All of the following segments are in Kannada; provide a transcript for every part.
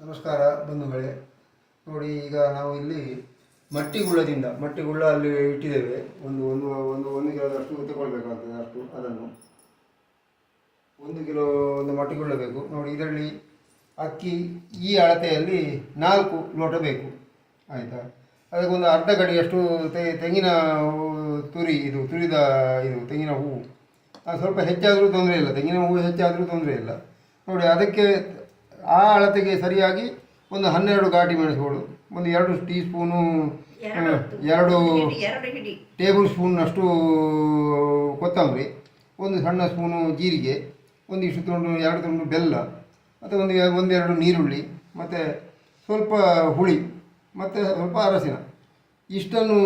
ನಮಸ್ಕಾರ ಬಂಧುಗಳೇ. ನೋಡಿ, ಈಗ ನಾವು ಇಲ್ಲಿ ಮಟ್ಟಿಗುಳ್ಳದಿಂದ, ಮಟ್ಟಿಗುಳ್ಳ ಅಲ್ಲಿ ಇಟ್ಟಿದ್ದೇವೆ. ಒಂದು ಒಂದು ಒಂದು ಒಂದು ಕಿಲೋದಷ್ಟು ತಗೊಳ್ಬೇಕಾಗ್ತದೆ ಅಷ್ಟು, ಅದನ್ನು. ಒಂದು ಕಿಲೋ ಒಂದು ಮಟ್ಟಿಗುಳ್ಳ ಬೇಕು ನೋಡಿ, ಇದರಲ್ಲಿ ಅಕ್ಕಿ ಈ ಅಳತೆಯಲ್ಲಿ ನಾಲ್ಕು ಲೋಟ ಬೇಕು. ಆಯಿತಾ? ಅದಕ್ಕೊಂದು ಅರ್ಧ ಗಡಿಯಷ್ಟು ತೆಂಗಿನ ತುರಿ ಇದು, ತುರಿದ ಇದು, ತೆಂಗಿನ ಹೂವು ಅದು ಸ್ವಲ್ಪ ಹೆಚ್ಚಾದರೂ ತೊಂದರೆ ಇಲ್ಲ. ತೆಂಗಿನ ಹೂವು ಹೆಚ್ಚಾದರೂ ತೊಂದರೆ ಇಲ್ಲ. ನೋಡಿ, ಅದಕ್ಕೆ ಆ ಅಳತೆಗೆ ಸರಿಯಾಗಿ ಒಂದು ಹನ್ನೆರಡು ಗಾಟಿ ಮೆಣಸುಗಳು ಒಂದು ಎರಡು ಟೀ ಸ್ಪೂನು ಎರಡು ಟೇಬಲ್ ಸ್ಪೂನ್ನಷ್ಟು ಕೊತ್ತಂಬರಿ ಒಂದು ಸಣ್ಣ ಸ್ಪೂನು ಜೀರಿಗೆ ಒಂದಿಷ್ಟು ತುಂಡು ಎರಡು ತುಂಡು ಬೆಲ್ಲ ಮತ್ತು ಒಂದು ಒಂದೆರಡು ನೀರುಳ್ಳಿ ಮತ್ತು ಸ್ವಲ್ಪ ಹುಳಿ ಮತ್ತು ಸ್ವಲ್ಪ ಅರಸಿನ ಇಷ್ಟನ್ನು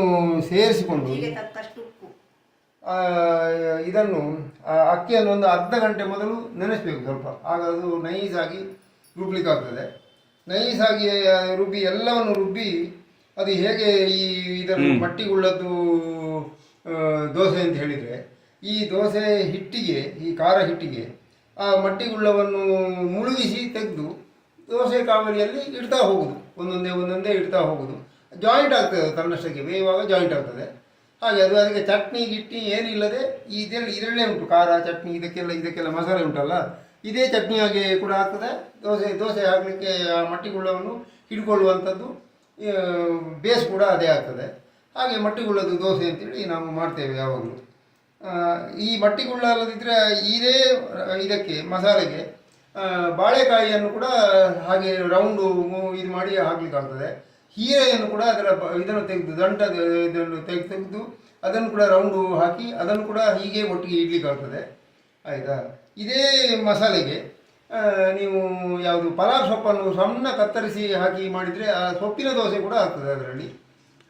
ಸೇರಿಸಿಕೊಂಡು ಇದನ್ನು ಅಕ್ಕಿಯನ್ನು ಒಂದು ಅರ್ಧ ಗಂಟೆ ಮೊದಲು ನೆನೆಸಬೇಕು ಸ್ವಲ್ಪ. ಆಗ ಅದು ನೈಸಾಗಿ ರುಬ್ಲಿಕ್ಕೆ ಆಗ್ತದೆ ನೈಸಾಗಿ ರುಬ್ಬಿ ಎಲ್ಲವನ್ನು ರುಬ್ಬಿ ಅದು ಹೇಗೆ ಈ ಇದನ್ನು ಮಟ್ಟಿಗುಳ್ಳದ್ದು ದೋಸೆ ಅಂತ ಹೇಳಿದರೆ ಈ ದೋಸೆ ಹಿಟ್ಟಿಗೆ ಈ ಖಾರ ಹಿಟ್ಟಿಗೆ ಆ ಮಟ್ಟಿಗುಳ್ಳವನ್ನು ಮುಳುಗಿಸಿ ತೆಗೆದು ದೋಸೆ ಕಾವಲಿಯಲ್ಲಿ ಇಡ್ತಾ ಹೋಗುದು. ಒಂದೊಂದೇ ಒಂದೊಂದೇ ಇಡ್ತಾ ಹೋಗುದು. ಜಾಯಿಂಟ್ ಆಗ್ತದೆ ತನ್ನಷ್ಟಕ್ಕೆ ಬೇಯುವಾಗ ಜಾಯಿಂಟ್ ಆಗ್ತದೆ. ಹಾಗೆ ಅದು ಅದಕ್ಕೆ ಚಟ್ನಿ ಗಿಟ್ನಿ ಏನಿಲ್ಲದೆ ಇದೆಲ್ಲ ಇದರಲ್ಲೇ ಉಂಟು. ಖಾರ ಚಟ್ನಿ ಇದಕ್ಕೆಲ್ಲ ಇದಕ್ಕೆಲ್ಲ ಮಸಾಲೆ ಉಂಟಲ್ಲ. ಇದೇ ಚಟ್ನಿಯಾಗಿ ಕೂಡ ಆಗ್ತದೆ. ದೋಸೆ ದೋಸೆ ಹಾಕಲಿಕ್ಕೆ ಆ ಮಟ್ಟಿಗುಳ್ಳವನ್ನು ಹಿಡ್ಕೊಳ್ಳುವಂಥದ್ದು ಬೇಸ್ ಕೂಡ ಅದೇ ಆಗ್ತದೆ. ಹಾಗೆ ಮಟ್ಟಿಗುಳ್ಳದು ದೋಸೆ ಅಂತೇಳಿ ನಾವು ಮಾಡ್ತೇವೆ ಯಾವಾಗಲೂ. ಈ ಮಟ್ಟಿಗುಳ್ಳ ಅಲ್ಲದಿದ್ದರೆ ಇದೇ, ಇದಕ್ಕೆ, ಮಸಾಲೆಗೆ ಬಾಳೆಕಾಯಿಯನ್ನು ಕೂಡ ಹಾಗೆ ರೌಂಡು ಇದು ಮಾಡಿ ಹಾಕ್ಲಿಕ್ಕಾಗ್ತದೆ. ಹೀರೆಯನ್ನು ಕೂಡ ಅದರ ಇದನ್ನು ತೆಗೆದು ದಂಟ ಇದನ್ನು ತೆಗೆದು ತೆಗೆದು ಅದನ್ನು ಕೂಡ ರೌಂಡು ಹಾಕಿ ಅದನ್ನು ಕೂಡ ಹೀಗೆ ಒಟ್ಟಿಗೆ ಇಡ್ಲಿಕ್ಕಾಗ್ತದೆ. ಆಯಿತಾ? ಇದೇ ಮಸಾಲೆಗೆ ನೀವು ಯಾವುದು ಪಲಾವ್ ಸೊಪ್ಪನ್ನು ಸಣ್ಣ ಕತ್ತರಿಸಿ ಹಾಕಿ ಮಾಡಿದರೆ ಆ ಸೊಪ್ಪಿನ ದೋಸೆ ಕೂಡ ಆಗ್ತದೆ ಅದರಲ್ಲಿ.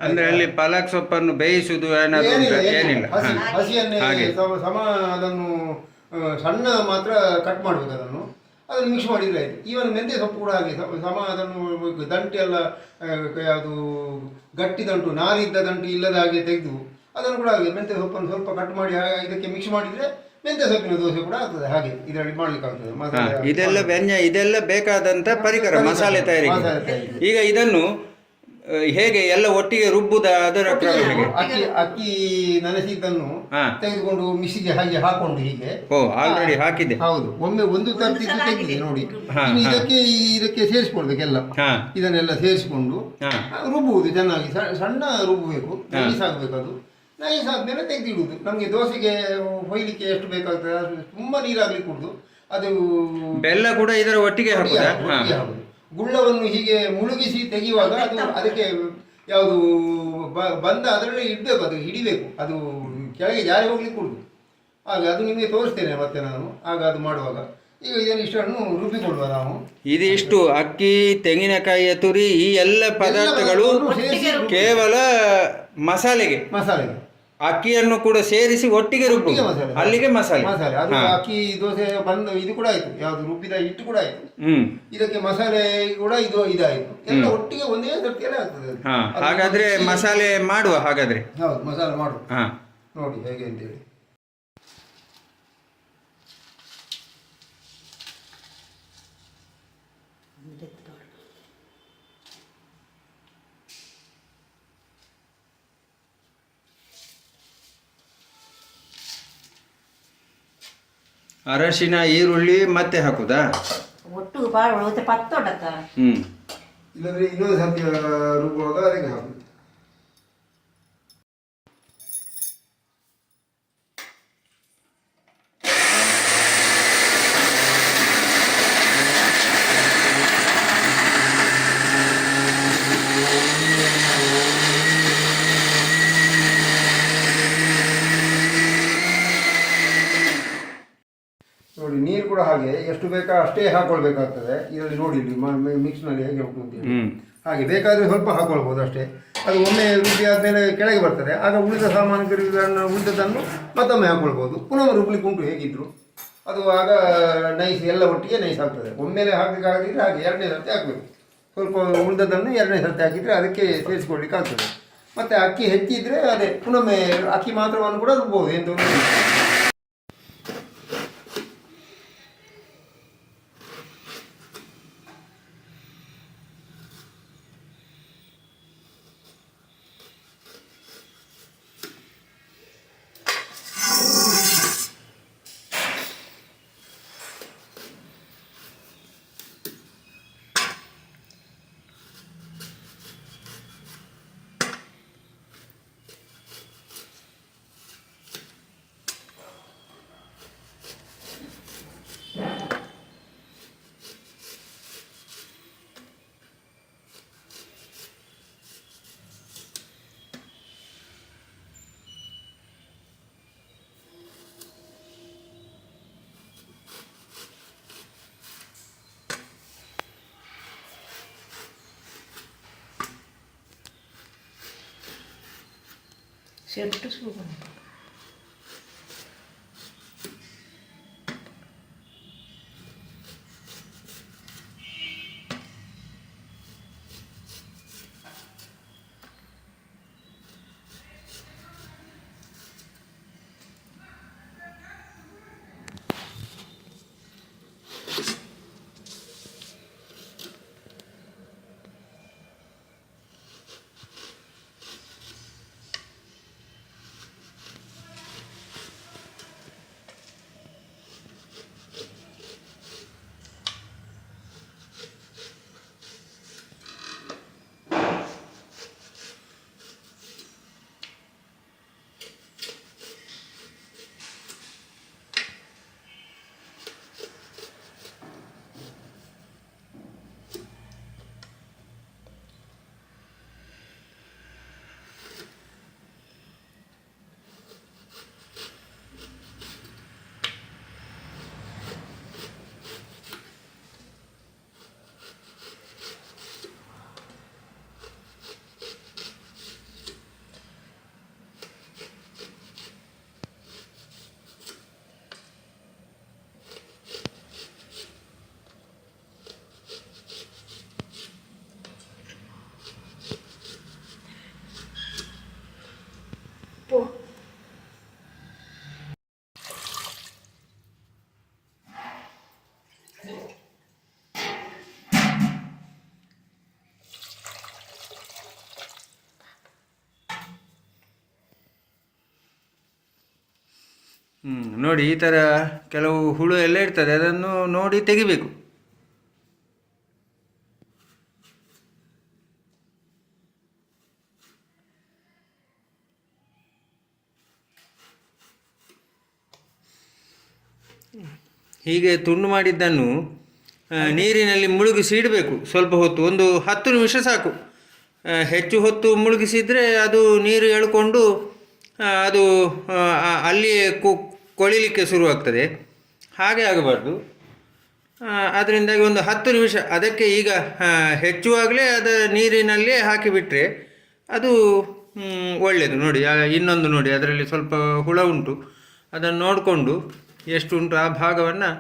ಅಂದ್ರೆ ಅಲ್ಲಿ ಪಾಲಕ್ ಸೊಪ್ಪನ್ನು ಬೇಯಿಸುವುದು ಏನಾದ್ರು ಏನಿಲ್ಲ ಹಸಿ ಹಸಿಯನ್ನೇ. ಸಮ ಅದನ್ನು ಸಣ್ಣ ಮಾತ್ರ ಕಟ್ ಮಾಡಬೇಕು ಅದನ್ನು. ಅದನ್ನು ಮಿಕ್ಸ್ ಮಾಡಿದ್ರೆ ಆಯ್ತು. ಈವನ್ ಮೆಂತ್ಯ ಸೊಪ್ಪು ಕೂಡ ಹಾಗೆ ಸಮ- ಅದನ್ನು ದಂಟು ಎಲ್ಲ ಯಾವುದು ಗಟ್ಟಿ ದಂಟು ನಾರಿದ್ದ ದಂಟು ಇಲ್ಲದ ಹಾಗೆ ತೆಗೆದು ಅದನ್ನು ಕೂಡ ಹಾಗೆ ಮೆಂತ್ಯ ಸೊಪ್ಪನ್ನು ಸ್ವಲ್ಪ ಕಟ್ ಮಾಡಿ ಇದಕ್ಕೆ ಮಿಕ್ಸ್ ಮಾಡಿದ್ರೆ ಮೆಂತ್ಯ ಸೊಪ್ಪಿನ ದೋಸೆ ಕೂಡ ಆಗ್ತದೆ ಹಾಗೆ ಇದರಲ್ಲಿ ಮಾಡ್ಲಿಕ್ಕೆ ಆಗ್ತದೆ. ಹಾ, ಮಸಾಲೆ ಇದೆಲ್ಲ ವ್ಯಂಜ ಇದೆಲ್ಲ ಬೇಕಾದಂತ ಪರಿಕರ ಮಸಾಲೆ ತಯಾರಿಕೆ ಈಗ ಇದನ್ನು ಹೇಗೆ ಎಲ್ಲ ಒಟ್ಟಿಗೆ ರುಬ್ಬುದ ಅದರ ಅಕ್ಕಿ ಅಕ್ಕಿ ನೆನೆಸಿದ್ದನ್ನು ಹಾ. ತೆಗೆದುಕೊಂಡು ಮಿಸಿಗೆ ಹಾಗೆ ಹಾಕೊಂಡು ಹೀಗೆ. ಓ ಆಲ್ರೆಡಿ ಹಾಕಿದೆ ಹೌದು ಒಮ್ಮೆ ಒಂದು ತರ್ತಿದ್ದು ತೆಗೆದಿದೆ ನೋಡಿ. ಇದಕ್ಕೆ ಇದಕ್ಕೆ ಸೇರಿಸ್ಕೊಳ್ಬೇಕೆಲ್ಲ. ಹಾ. ಇದನ್ನೆಲ್ಲ ಸೇರಿಸಿಕೊಂಡು ಹಾ. ರುಬ್ಬುವುದು ಚೆನ್ನಾಗಿ ಸಣ್ಣ ರುಬ್ಬಬೇಕು ಮಿಸ್ ಆಗಬೇಕು ಅದು. ನೈಸ್ ಆದಮೇಲೆ ತೆಗೆದಿಡುವುದು ನಮಗೆ ದೋಸೆಗೆ ಹೊಯ್ಲಿಕ್ಕೆ ಎಷ್ಟು ಬೇಕಾಗ್ತದೆ ಅಷ್ಟು ತುಂಬ ನೀರಾಗಲಿ ಕುಡಿದು. ಅದು ಬೆಲ್ಲ ಕೂಡ ಇದರ ಒಟ್ಟಿಗೆ ಹಾ. ಗುಳ್ಳವನ್ನು ಹೀಗೆ ಮುಳುಗಿಸಿ ತೆಗೆಯುವಾಗ ಅದು ಅದಕ್ಕೆ ಯಾವುದು ಬ- ಬಂದ ಅದರಲ್ಲಿ ಇಡಬೇಕು ಅದು ಹಿಡಿಬೇಕು. ಅದು ಕೆಳಗೆ ಜಾರಿ ಹೋಗ್ಲಿಕ್ಕೆ ಕೊಡುದು. ಆಗ ಅದು ನಿಮಗೆ ತೋರಿಸ್ತೇನೆ ಮತ್ತೆ ನಾನು. ಆಗ ಅದು ಮಾಡುವಾಗ. ಈಗ ಇದನ್ನು ಇಷ್ಟನ್ನು ರುಬ್ಬಿಕೊಳ್ಳುವ ನಾವು. ಇದಿಷ್ಟು ಅಕ್ಕಿ ತೆಂಗಿನಕಾಯಿಯ ತುರಿ ಈ ಎಲ್ಲ ಪದಾರ್ಥಗಳು ಸೇರಿಸಿ ಕೇವಲ ಮಸಾಲೆಗೆ. ಮಸಾಲೆಗೆ. ಅಕ್ಕಿಯನ್ನು ಕೂಡ ಸೇರಿಸಿ ಒಟ್ಟಿಗೆ ರುಬ್ಬು ಮಸಾಲೆ. ಅಲ್ಲಿಗೆ ಮಸಾಲೆ. ಮಸಾಲೆ. ಅದು ಹಾ. ಅಕ್ಕಿ ದೋಸೆ ಬಂದ ಇದು ಕೂಡ ಆಯ್ತು. ಯಾವ್ದು ರುಬ್ಬಿದ ಹಿಟ್ಟು ಕೂಡ ಆಯ್ತು. ಹ್ಮ್. ಇದಕ್ಕೆ ಮಸಾಲೆ ಕೂಡ ಇದು ಇದಾಯ್ತು. ಎಲ್ಲ ಒಟ್ಟಿಗೆ ಒಂದೇ ಸರ್ತಿಯಲ್ಲೇ ಆಗ್ತದೆ ಅದು. ಹಾ. ಅದು ಹಾಗಾದ್ರೆ ಮಸಾಲೆ ಮಾಡುವ ಹಾಗಾದ್ರೆ? ಹೌದು ಮಸಾಲೆ ಮಾಡುವ. ಹಾ. ನೋಡಿ ಹೇಗೆ ಅಂತೇಳಿ. ಅರಶಿನ ಈರುಳ್ಳಿ ಮತ್ತೆ ಹಾಕುದಾ? ಒಟ್ಟು ಬಾಳ ಮತ್ತೆ ಪತ್ತೊಡಕ್ಕ ಹ್ಮ್. ಇಲ್ಲದ್ರೆ ಇನ್ನೊಂದು ಸರ್ತಿ ರುಬ್ಬುವಾಗ ಅದಕ್ಕೆ ಹಾಕುದು ನೋಡಿ ನೀರು ಕೂಡ ಹಾಗೆ ಎಷ್ಟು ಬೇಕಾ ಅಷ್ಟೇ ಹಾಕೊಳ್ಬೇಕಾಗ್ತದೆ. ಇದರಲ್ಲಿ ನೋಡಿ ಇಲ್ಲಿ ಮಿಕ್ಸ್ನಲ್ಲಿ ಹೇಗೆ ಉಂಟು ಹಾಗೆ ಬೇಕಾದರೆ ಸ್ವಲ್ಪ ಹಾಕೊಳ್ಬೋದು ಅಷ್ಟೇ. ಅದು ಒಮ್ಮೆ ರುಬ್ಬಿ ಆದಮೇಲೆ ಕೆಳಗೆ ಬರ್ತದೆ. ಆಗ ಉಳಿದ ಸಾಮಾನುಗಳನ್ನು ಉಳಿದದನ್ನು ಮತ್ತೊಮ್ಮೆ ಹಾಕೊಳ್ಬೋದು. ಪುನಃ ರುಬ್ಲಿಕ್ಕೆ ಉಂಟು ಹೇಗಿದ್ರು. ಅದು ಆಗ ನೈಸ್ ಎಲ್ಲ ಒಟ್ಟಿಗೆ ನೈಸ್ ಆಗ್ತದೆ. ಒಮ್ಮೆಲೆ ಹಾಕಬೇಕಾಗಿದ್ರೆ ಹಾಗೆ ಎರಡನೇ ಸರ್ತಿ ಹಾಕಬೇಕು. ಸ್ವಲ್ಪ ಉಳಿದದನ್ನು ಎರಡನೇ ಸರ್ತಿ ಹಾಕಿದರೆ ಅದಕ್ಕೆ ಸೇರಿಸ್ಕೊಳ್ಲಿಕ್ಕೆ ಆಗ್ತದೆ. ಮತ್ತು ಅಕ್ಕಿ ಹೆಚ್ಚಿದ್ರೆ ಅದೇ ಪುನೊಮ್ಮೆ ಅಕ್ಕಿ ಮಾತ್ರವನ್ನು ಕೂಡ ರುಬ್ಬೋದು ಏನು ತೊಂದರೆ ಇಲ್ಲ. ನೋಡಿ ಈ ಥರ ಕೆಲವು ಹುಳು ಎಲ್ಲ ಇರ್ತದೆ, ಅದನ್ನು ನೋಡಿ ತೆಗಿಬೇಕು. ಹೀಗೆ ತುಂಡು ಮಾಡಿದ್ದನ್ನು ನೀರಿನಲ್ಲಿ ಮುಳುಗಿಸಿ ಇಡಬೇಕು. ಸ್ವಲ್ಪ ಹೊತ್ತು, ಒಂದು ಹತ್ತು ನಿಮಿಷ ಸಾಕು. ಹೆಚ್ಚು ಹೊತ್ತು ಮುಳುಗಿಸಿದರೆ ಅದು ನೀರು ಎಳ್ಕೊಂಡು ಅದು ಅಲ್ಲಿಯೇ ಕೊಳಿಲಿಕ್ಕೆ ಶುರುವಾಗ್ತದೆ. ಹಾಗೆ ಆಗಬಾರ್ದು. ಅದರಿಂದಾಗಿ ಒಂದು ಹತ್ತು ನಿಮಿಷ, ಅದಕ್ಕೆ ಈಗ ಹೆಚ್ಚುವಾಗಲೇ ಅದ ನೀರಿನಲ್ಲೇ ಹಾಕಿಬಿಟ್ರೆ ಅದು ಒಳ್ಳೆಯದು ನೋಡಿ ಇನ್ನೊಂದು ನೋಡಿ, ಅದರಲ್ಲಿ ಸ್ವಲ್ಪ ಹುಳ ಉಂಟು. ಅದನ್ನು ನೋಡಿಕೊಂಡು ಎಷ್ಟು ಉಂಟು ಆ ಭಾಗವನ್ನು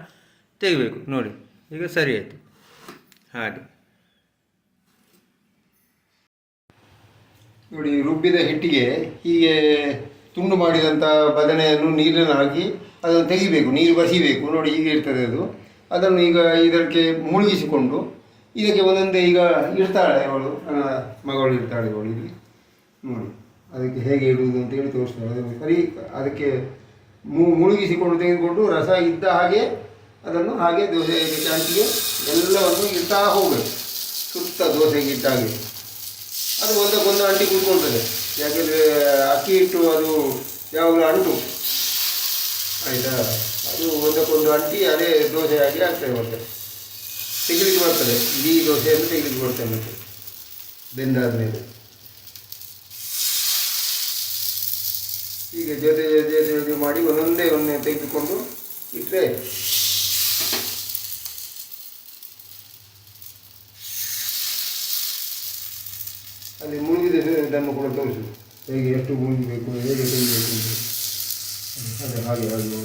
ತೆಗಿಬೇಕು. ನೋಡಿ, ಈಗ ಸರಿ ಆಯಿತು. ಹಾಗೆ. ನೋಡಿ, ರುಬ್ಬಿದ ಹಿಟ್ಟಿಗೆ ಹೀಗೆ ತುಂಡು ಮಾಡಿದಂಥ ಬದನೆಯನ್ನು ನೀರಿನಲ್ಲಿ ಹಾಕಿ ಅದನ್ನು ತೆಗಿಬೇಕು, ನೀರು ಬಸಿಬೇಕು. ನೋಡಿ ಹೀಗೆ ಇರ್ತದೆ ಅದು. ಅದನ್ನು ಈಗ ಇದಕ್ಕೆ ಮುಳುಗಿಸಿಕೊಂಡು ಇದಕ್ಕೆ ಒಂದೊಂದೇ ಈಗ ಇರ್ತಾಳೆ ಅವಳು ಮಗಳು ಇರ್ತಾಳೆ ಅವಳು ಇಲ್ಲಿ. ನೋಡಿ, ಅದಕ್ಕೆ ಹೇಗೆ ಇಡುವುದು ಅಂತೇಳಿ ತೋರಿಸ್ತಾಳೆ ಅದನ್ನು ಸರಿ ಅದಕ್ಕೆ ಮುಳುಗಿಸಿಕೊಂಡು ತೆಗೆದುಕೊಂಡು ರಸ ಇದ್ದ ಹಾಗೆ ಅದನ್ನು ಹಾಗೆ ದೋಸೆ ಚಾಂತಿಗೆ ಎಲ್ಲವನ್ನು ಇಡ್ತಾ ಹೋಗಬೇಕು. ಸುತ್ತ ದೋಸೆಗೆ ಇಟ್ಟ ಹಾಗೆ. ಅದು ಒಂದಕ್ಕೊಂದು ಅಂಟಿ ಕೂತ್ಕೊಳ್ತದೆ ಯಾಕೆಂದರೆ ಅಕ್ಕಿ ಹಿಟ್ಟು ಅದು ಯಾವಾಗಲೂ ಅಂಟು ಆಯಿತಾ? ಅದು ಒಂದಕ್ಕೊಂದು ಅಂಟಿ, ಅದೇ ದೋಸೆ ಆಗಿ ಆಗ್ತದೆ ಮತ್ತೆ. ತೆಗಿಲಿಕ್ಕೆ ಬರ್ತದೆ. ಇಡೀ ದೋಸೆಯನ್ನು ತೆಗಿಲಿಕ್ಕೆ ಬರ್ತದೆ ಮತ್ತೆ. ಬೆಂದಾದ ಮೇಲೆ ಹೀಗೆ ಜೊತೆ ಜೊತೆ ಜೊತೆ ಮಾಡಿ ಒಂದೊಂದೇ ಒಂದೇ ತೆಗೆದುಕೊಂಡು ಇಟ್ಟರೆ ಅಲ್ಲಿ ಮುಳುಗಿದ ಇದನ್ನು ಕೂಡ ತೋರಿಸಿ. ಹೇಗೆ ಎಷ್ಟು ಮುಳುಗಬೇಕು ಹೇಗೆ ತೆಗಿಬೇಕು ಅಂತ. ಅದೇ ಹಾಗೆ ಹಾಗೆ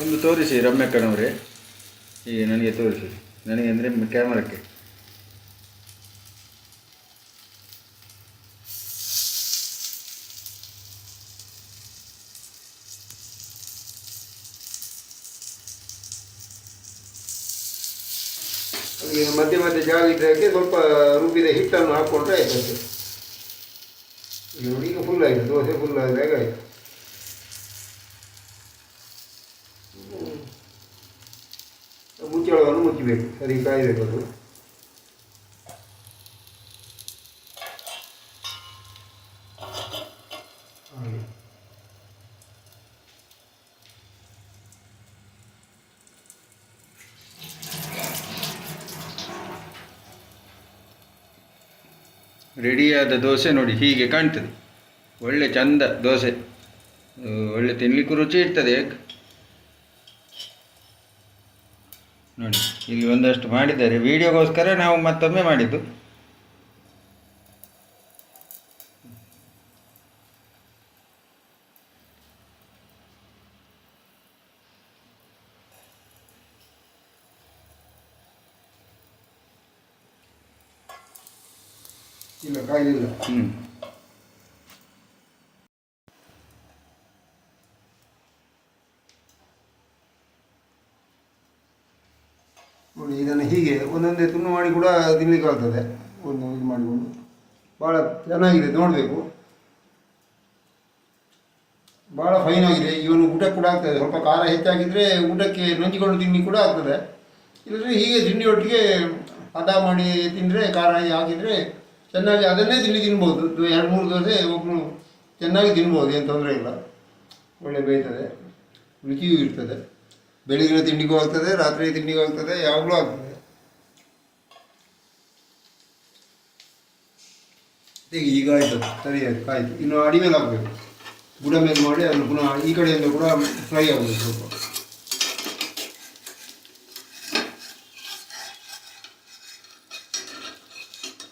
ಒಂದು ತೋರಿಸಿ ರಮ್ಯಕ್ಕನವರೇ. ಈಗ ನನಗೆ ತೋರಿಸಿ. ನನಗೆ ಅಂದರೆ ಕ್ಯಾಮರಕ್ಕೆ ಅದಕ್ಕೆ ಮಧ್ಯೆ ಮಧ್ಯೆ ಜಾಗ ಇದ್ದಕ್ಕೆ ಸ್ವಲ್ಪ ರುಬ್ಬಿದ ಹಿಟ್ಟನ್ನು ಹಾಕ್ಕೊಂಡ್ರೆ ಆಯ್ತಂತೆ ಈಗ ನೋಡಿ, ಈಗ ಫುಲ್ ಆಯಿತು, ದೋಸೆ ಫುಲ್ ಆದಾಗ ಆಯಿತು. ಮುಚ್ಚಳವನ್ನು ಮುಚ್ಚಬೇಕು ಸರಿ ಕಾಯಬೇಕು ಅದು. ರೆಡಿಯಾದ ದೋಸೆ ನೋಡಿ ಹೀಗೆ ಕಾಣ್ತದೆ. ಒಳ್ಳೆ ಚಂದ ದೋಸೆ. ಒಳ್ಳೆ ತಿನ್ನಲಿಕ್ಕೂ ರುಚಿ ಇರ್ತದೆ ನೋಡಿ, ಇಲ್ಲಿ ಒಂದಷ್ಟು ಮಾಡಿದ್ದಾರೆ. ವಿಡಿಯೋಗೋಸ್ಕರ ನಾವು ಮತ್ತೊಮ್ಮೆ ಮಾಡಿದ್ದು. ಹ್ಞೂ ನೋಡಿ ಇದನ್ನು ಹೀಗೆ ಒಂದೊಂದೇ ತುಂಡು ಮಾಡಿ ಕೂಡ ತಿನ್ಲಿಕ್ಕೆ ಆಗ್ತದೆ. ಒಂದು ಇದು ಮಾಡಿಕೊಂಡು ಭಾಳ ಚೆನ್ನಾಗಿದೆ ನೋಡಬೇಕು. ಭಾಳ ಫೈನ್ ಆಗಿದೆ. ಇವನು ಊಟ ಕೂಡ ಆಗ್ತದೆ. ಸ್ವಲ್ಪ ಖಾರ ಹೆಚ್ಚಾಗಿದ್ದರೆ ಊಟಕ್ಕೆ ನಂಚಿಕೊಂಡು ತಿನ್ನಿ ಕೂಡ ಆಗ್ತದೆ. ಇಲ್ಲದ್ರೆ ಹೀಗೆ ತಿಂಡಿ ಒಟ್ಟಿಗೆ ಹದ ಮಾಡಿ ತಿಂದರೆ ಖಾರ ಹಾಕಿದರೆ ಚೆನ್ನಾಗಿ ಅದನ್ನೇ ತಿಂಡಿ ತಿನ್ಬೋದು. ಎರಡು ಮೂರು ದೋಸೆ ಒಬ್ಬರು ಚೆನ್ನಾಗಿ ತಿನ್ಬೋದು, ಏನು ತೊಂದರೆ ಇಲ್ಲ. ಒಳ್ಳೆ ಬೇಯ್ತದೆ. ರುಚಿಯೂ ಇರ್ತದೆ. ಬೆಳಿಗ್ಗೆ ತಿಂಡಿಗೂ ಆಗ್ತದೆ ರಾತ್ರಿ ತಿಂಡಿಗೂ ಆಗ್ತದೆ, ಯಾವಾಗಲೂ ಆಗ್ತದೆ. ಈಗ ಈಗ ಆಯಿತು. ಸರಿ, ಆಯ್ತು. ಆಯಿತು. ಇನ್ನು ಅಡಿಮೇಲೆ ಆಗಬೇಕು ಬುಡ ಮೇಲೆ ಮಾಡಿ ಅದನ್ನು ಪುನಃ ಈ ಕಡೆಯಿಂದ ಕೂಡ ಫ್ರೈ ಆಗಬೇಕು ಸ್ವಲ್ಪ.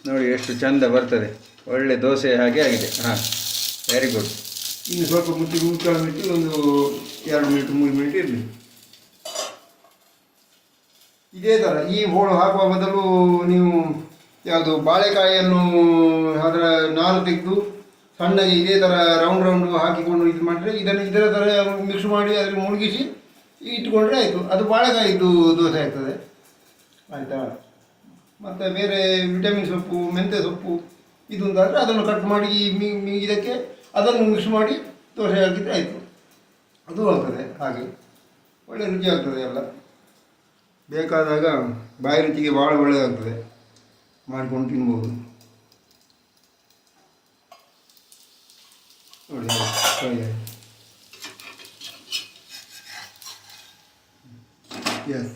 ನೋಡಿ ಎಷ್ಟು ಚಂದ ಬರ್ತದೆ. ಒಳ್ಳೆ ದೋಸೆ ಹಾಗೆ ಆಗಿದೆ. ಹಾಂ ವೆರಿ ಗುಡ್ ಇನ್ನು ಸ್ವಲ್ಪ ಮುಚ್ಚಿ ಮುಚ್ಚಾಬಿಟ್ಟು ಒಂದು ಎರಡು ಮಿನಿಟ್ ಮೂರು ಮಿನಿಟ್ ಇರಲಿ. ಇದೇ ಥರ ಈ ಹೋಳು ಹಾಕುವ ಬದಲು ನೀವು ಯಾವುದು ಬಾಳೆಕಾಯಿಯನ್ನು ಅದರ ನಾರು ತೆಗೆದು ಸಣ್ಣಗೆ ಇದೇ ಥರ ರೌಂಡ್ ರೌಂಡು ಹಾಕಿಕೊಂಡು ಇದು ಮಾಡಿದ್ರೆ ಇದನ್ನು ಇದರ ಥರ ಮಿಕ್ಸ್ ಮಾಡಿ ಅದನ್ನು ಮುಳುಗಿಸಿ ಇಟ್ಕೊಂಡ್ರೆ ಆಯಿತು. ಅದು ಬಾಳೆಕಾಯಿದ್ದು ದೋಸೆ ಆಗ್ತದೆ. ಆಯಿತಾ? ಮತ್ತು ಬೇರೆ ವಿಟಮಿನ್ ಸೊಪ್ಪು ಮೆಂತ್ಯ ಸೊಪ್ಪು, ಇದು ಅಂತಾದರೆ ಅದನ್ನು ಕಟ್ ಮಾಡಿ ಈ ಇದಕ್ಕೆ ಅದನ್ನು ಮಿಕ್ಸ್ ಮಾಡಿ ದೋಸೆ ಹಾಕಿದರೆ ಆಯಿತು. ಅದು ಆಗ್ತದೆ, ಹಾಗೆ. ಒಳ್ಳೆ ರುಚಿ ಆಗ್ತದೆ ಎಲ್ಲ. ಬೇಕಾದಾಗ ಬಾಯಿ ರುಚಿಗೆ ಭಾಳ ಒಳ್ಳೆಯದಾಗ್ತದೆ ಮಾಡಿಕೊಂಡು ತಿನ್ಬೋದು. ನೋಡಿ ಎಸ್